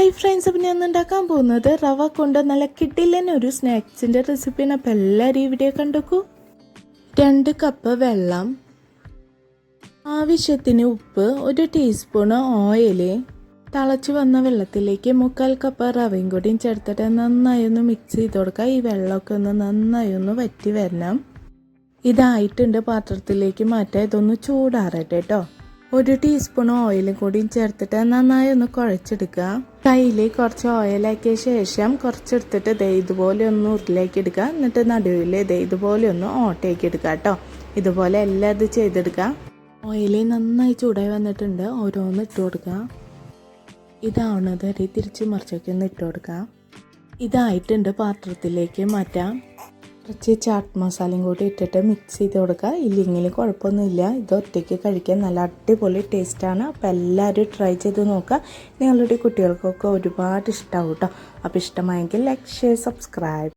Hi friends അപ്പം ഞാൻ ഉണ്ടാക്കാൻ പോകുന്നത് റവ കൊണ്ട് നല്ല കിട്ടില്ലെന്ന ഒരു സ്നാക്സിന്റെ റെസിപ്പിയാണ് അപ്പം എല്ലാവരും ഈ വീഡിയോ കണ്ടോക്കൂ. രണ്ട് കപ്പ് വെള്ളം ആവശ്യത്തിന് ഉപ്പ് ഒരു ടീസ്പൂണ് ഓയിൽ തിളച്ച് വന്ന വെള്ളത്തിലേക്ക് മുക്കാൽ കപ്പ് റവയും കൂടിയും ചേർത്തിട്ട് നന്നായി ഒന്ന് മിക്സ് ചെയ്ത് കൊടുക്കുക. ഈ വെള്ളമൊക്കെ ഒന്ന് നന്നായി ഒന്ന് വറ്റി വരണം. ഇതായിട്ടുണ്ട് പാത്രത്തിലേക്ക് മാറ്റാം. ഇതൊന്ന് ചൂടാറട്ടെ കേട്ടോ ഒരു ടീസ്പൂൺ ഓയിലും കൂടിയും ചേർത്തിട്ട് നന്നായി ഒന്ന് കുഴച്ചെടുക്കുക. കയ്യിൽ കുറച്ച് ഓയിലാക്കിയ ശേഷം കുറച്ചെടുത്തിട്ട് ദേ ഇതുപോലെ ഒന്ന് ഉരുളാക്കി എടുക്കുക എന്നിട്ട് നടുവിൽ ദേ ഇതുപോലെ ഒന്ന് ഓട്ടയാക്കി എടുക്കുക കേട്ടോ. ഇതുപോലെ എല്ലാം ഇത് ചെയ്തെടുക്കുക. ഓയിൽ നന്നായി ചൂടായി വന്നിട്ടുണ്ട്. ഓരോന്ന് ഇട്ട് കൊടുക്കുക. ഇതാവണത് വരെ തിരിച്ച് മറിച്ചൊക്കെ ഒന്ന് ഇട്ട് കൊടുക്കുക. ഇതായിട്ടുണ്ട് പാത്രത്തിലേക്ക് മാറ്റാം. കുറച്ച് ചാട്ട് മസാലയും കൂടി ഇട്ടിട്ട് മിക്സ് ചെയ്ത് കൊടുക്കുക. ഇല്ലെങ്കിൽ കുഴപ്പമൊന്നുമില്ല. ഇത് ഒറ്റയ്ക്ക് കഴിക്കാൻ നല്ല അടിപൊളി ടേസ്റ്റാണ് അപ്പോൾ എല്ലാവരും ട്രൈ ചെയ്ത് നോക്കുക. നിങ്ങളുടെ കുട്ടികൾക്കൊക്കെ ഒരുപാട് ഇഷ്ടമാവും കേട്ടോ അപ്പോൾ ഇഷ്ടമായെങ്കിൽ ലൈക്ക് ഷെയർ സബ്സ്ക്രൈബ്